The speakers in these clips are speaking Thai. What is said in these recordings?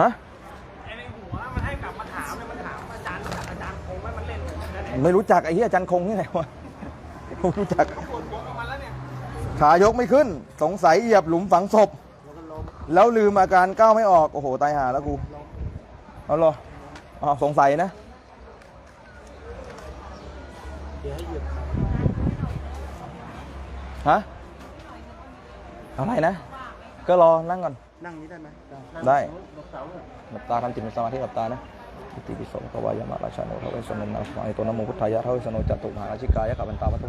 ฮะไม่รู้จักไอ้ที่อาจารย์คงนี่ไหนวะผมรู้จักขายกไม่ขึ้น สงสัยเหยียบหลุมฝังศพ แล้วลืมอาการก้าวไม่ออก โอ้โห ตายหาแล้วกูเอาหรออ๋อสงสัยนะฮะอะไรนะ ก็รอนั่งก่อน นั่งนี้ได้ไหมได้ลบเสาเลยหลับตาทำจิตมีสมาธิหลับตานะ อิติปิโสภควายมะราชาโนทเวสนุนาสมาอิโตนโมพุทธายะทเวสโนจัตุมหาราชิกายะขับันตามัตถุ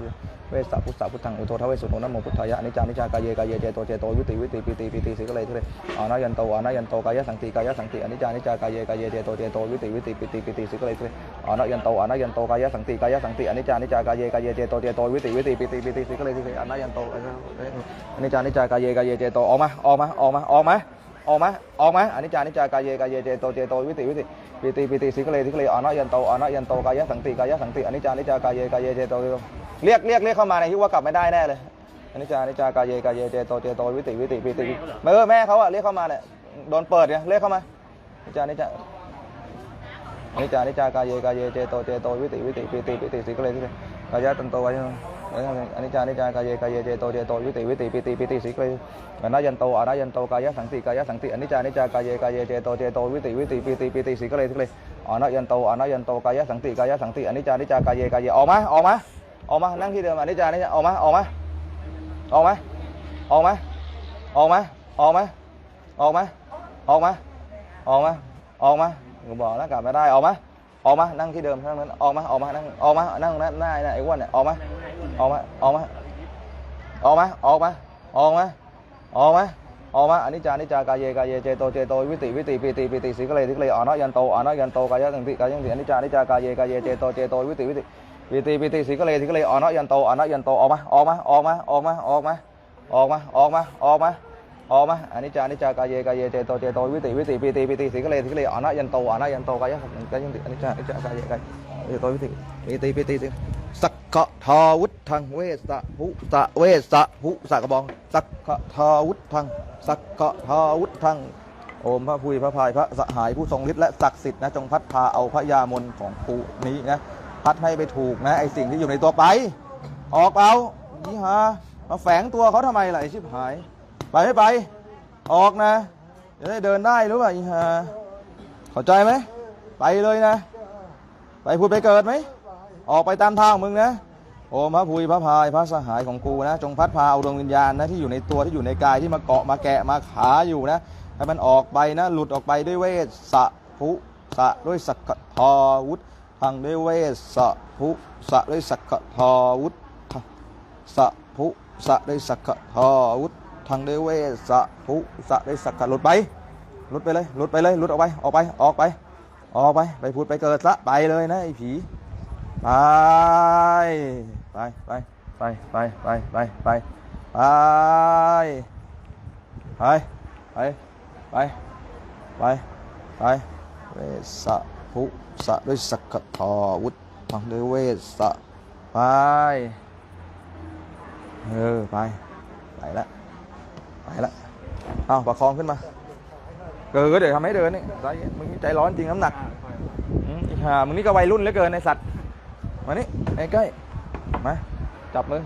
เวสสะพุทธะพุทธังอุโททเวสนุนะโมพุทธายะนิจานิจากายเยกายเยเจโตเจโตวิติวิติปิติปิติสิกเลยทุเรอานายันโตอานายันโตกายะสังติกายะสังติอนิจานิจากายเยกายเยเจโตเจโตวิติวิติปิติปิติสิกเลยทุเรอานายันโตอานายันโตกายะสังติกายะสังติอนิจานิจากายเยกายเยเจโตเจโตวิติวิติปิติปิติสิกเลยทุเรอานายันโตอนิจานิจากายเยกายเยเจโตออกมาออกมาออกมาออกมา ออกมาออกมาอนิจจานิจจากายเยกายเยเจโตเจโตวิติวิติปิติปิติสิกเลสิกเลอนะยันโตอนะยันโตกายะสังติกายะสังติอนิจจานิจจากายเยกายเยเจโตเรียกเรียกเรียกเข้ามาในที่ว่ากลับไม่ได้แน่เลยอนิจจานิจจากายเยกายเยเจโตเจโตวิติวิติปิติเออแม่เขาอะเรียกเข้ามาเนี่ยโดนเปิดเนี่ยเรียกเข้ามาอนิจจานิจจาอ นิจานิจากายเยกายเยเจโตเจโตวิติวิติปิติปิติสิกเลสิกเลยกายะตันโตวายอนิจานิจากายเยกายเยเจโตเจโตวิติวิติปิติปิติสิกเลยอนายันโตอนายันโตกายะสังติกายะสังติอนิจานิจากายเยกายเยเจโตเจโตวิติวิติปิติปิติสิกเลยสิกเลยอนายันโตอนายันโตกายะสังติกายะสังติอนิจานิจากายเยกายเยออกมาออกมาออกมานั่งที่เดิมอนิจจานิจจาออกมาออกมาออกมาออกมาออกมาออกมาออกมาออกมาออกมาออกมา กูบอกแล้วกลับไม่ได้ออกมาออกมานั่งที่เดิมนั่งนั้นออกมาออกมานั่งออกมานั่งนั่นหน้าไอ้อ้วนเนี่ยออกมาออกมาออกมาออกมาออกมาออกมาออกมาออกมาอันิจจานิจจากายเยกายเยเจโตเจโตวิติวิติปิติปิติสิกเลยสิกเลยอนะยันโตอนะยันโตกายะสังติกายะสังติอันิจจานิจจากายเยกายเยเจโตเจโตวิติวิติปิติปิติสิกเลยสิกเลยอนะยันโตอนะยันโตออกมาออกมาออกมาออกมาออกมาออกมาออกมาออกมา ออกมาอนิจจานิจจากายเยกายเยเจโตเจโตวิติวิติปิติปิติสิกเลสิกเลอนะยันโตอนะยันโตกายะสังติกายะสังติอนิจจานิจจากายเยกายเจโตวิติปิติปิติสิสักกะทาวุธังเวสะหุสะเวสะหุสะกระบองสักกะทาวุธังสักกะทาวุธังโอมพระพุยพระพายพระสหายผู้ทรงฤทธิ์และศักดิ์สิทธิ์นะจงพัดพาเอาพระยามนของกูนี้นะพัดให้ไปถูกนะไอสิ่งที่อยู่ในตัวไป ออกเอายี่หามาแฝงตัวเขาทำไมล่ะไอชิบหาย ไปไม่ไป ออกนะจะได้เดินได้รู้ป่ะยี่หาเข้าใจไหม ไปเลยนะ ไปพูดไปเกิดไหม ออกไปตามทางมึงนะ โอมพระพุยพระพายพระสหายของกูนะ จงพัดพาเอาดวงวิญญาณนะที่อยู่ในตัวที่อยู่ในกายที่มาเกาะมาแกะมาขาอยู่นะให้มันออกไปนะ หลุดออกไปด้วยเวสสะภุสะด้วยสักกะทาวุธทางด้วยเวสสะภุสะด้วยสักกะทาวุธสะภุสะด้วยสักกะทาวุธ ทางด้วยเวสะภุสะด้วยสักกะหลุดไปหลุดไปเลยหลุดไปเลยหลุดออกไปออกไปออกไปออกไปไปพูดไปเกิดซะไปเลยนะไอ้ผีไปไปไปไปไปไปไปไปไปไปไปไปไปไปเวสะภุสะด้วยสักกะทอวุธทำด้วยเวสะไปเออไปไปละ ไปละเอาประคองขึ้นมาเกิดเดี๋ยวทำให้เดินนี่ใจมึงนี่ใจร้อนจริงน้ำหนักอืมอีห่ามึงนี่ก็วัยรุ่นเหลือเกินในสัตว์มานี่ใกล้มาจับมือ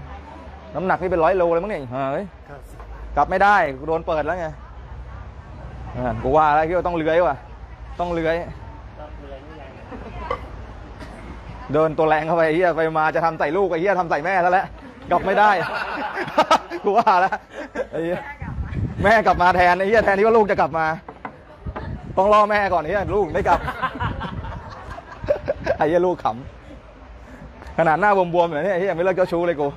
น้ำหนักนี่เป็นร้อยโลเลยมั้งเนี่ยเฮ้ยกลับไม่ได้กูโดนเปิดแล้วไงอ่ากูว่าแล้วคิดว่าต้องเลื้อยว่ะต้องเลื้อยเดินตัวแรงเข้าไปเฮียไปมาจะทำใส่ลูกไอ้เฮียทำใส่แม่แล้วกลับไม่ได้กูว่าแล้วไอ้เหี้ย แม่กลับมาแทนไอ้เฮียแทนที่ว่าลูกจะกลับมา ต้องรอแม่ก่อนไอ้เฮียลูกได้กลับ ไอ้เฮียลูกขำขนาดหน้าบวมๆแบบนี้ไอ้เฮียไม่เลิกเจ้าชู้เลยกู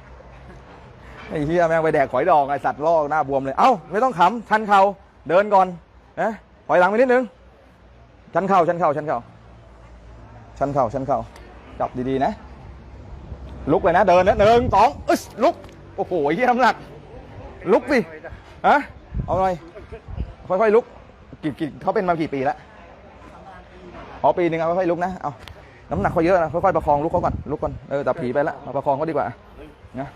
ไอ้เฮียแม่งไปแดกขอยดองไอ้สัตว์ลอกหน้าบวมเลยเอ้าไม่ต้องขำชันเข่าเดินก่อนนะถอยหลังไปนิดนึงชันเข่าชันเข่าชันเข่าชันเข่าชันเข่าจับดีๆนะ ลุกเลยนะเดินนะหนึ่งสองอึ๊สลุกโอ้โหไอ้เฮียน้ำหนักลุกสิฮะ เอาหน่อย ค่อยๆลุกกี่กี่เขาเป็นมากี่ปีแล้วอ๋อปีหนึ่งเอาค่อยๆลุกนะ เอาน้ำหนักเขาเยอะนะ ค่อยๆประคองลุกเขาก่อน ลุกก่อน เออแต่ผีไปแล้วมาประคองเขาดีกว่า นะ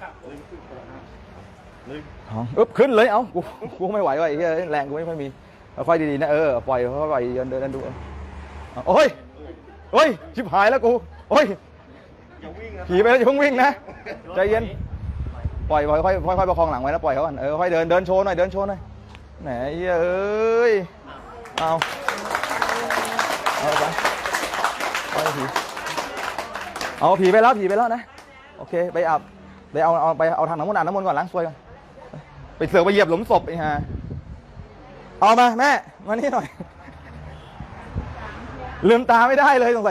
ท้องอึ๊บขึ้นเลย เอ้า กู กูไม่ไหวว่ะไอ้เหี้ยแรงกูไม่ค่อยมี ค่อยดีๆนะ เออ ปล่อยค่อยๆเดินเดินดูเอาโอ้ยโอ้ย ชิบหายแล้วกู โอ้ยอย่าวิ่งนะขี่ไปแล้วอย่าเพิ่งวิ่งนะ ใจเย็น ปล่อยปล่อยค่อยค่อยประคองหลังไว้นะปล่อยเขาก่อน เออ ค่อยเดิน เดินโชว์หน่อย เดินโชว์หน่อย แหมเอ้ย เอา เอาไปเอาผี เอาผีไปแล้วผีไปแล้วนะ โอเค ไปอาบไปเอาเอาไปเอาทางน้ำมนต์อาบน้ำมนต์ก่อนล้างซวยก่อน ไปเสือกไปเหยียบหลุมศพไอ้ห่าเอามาแม่ มานี่หน่อย ลืมตาไม่ได้เลยสงสัย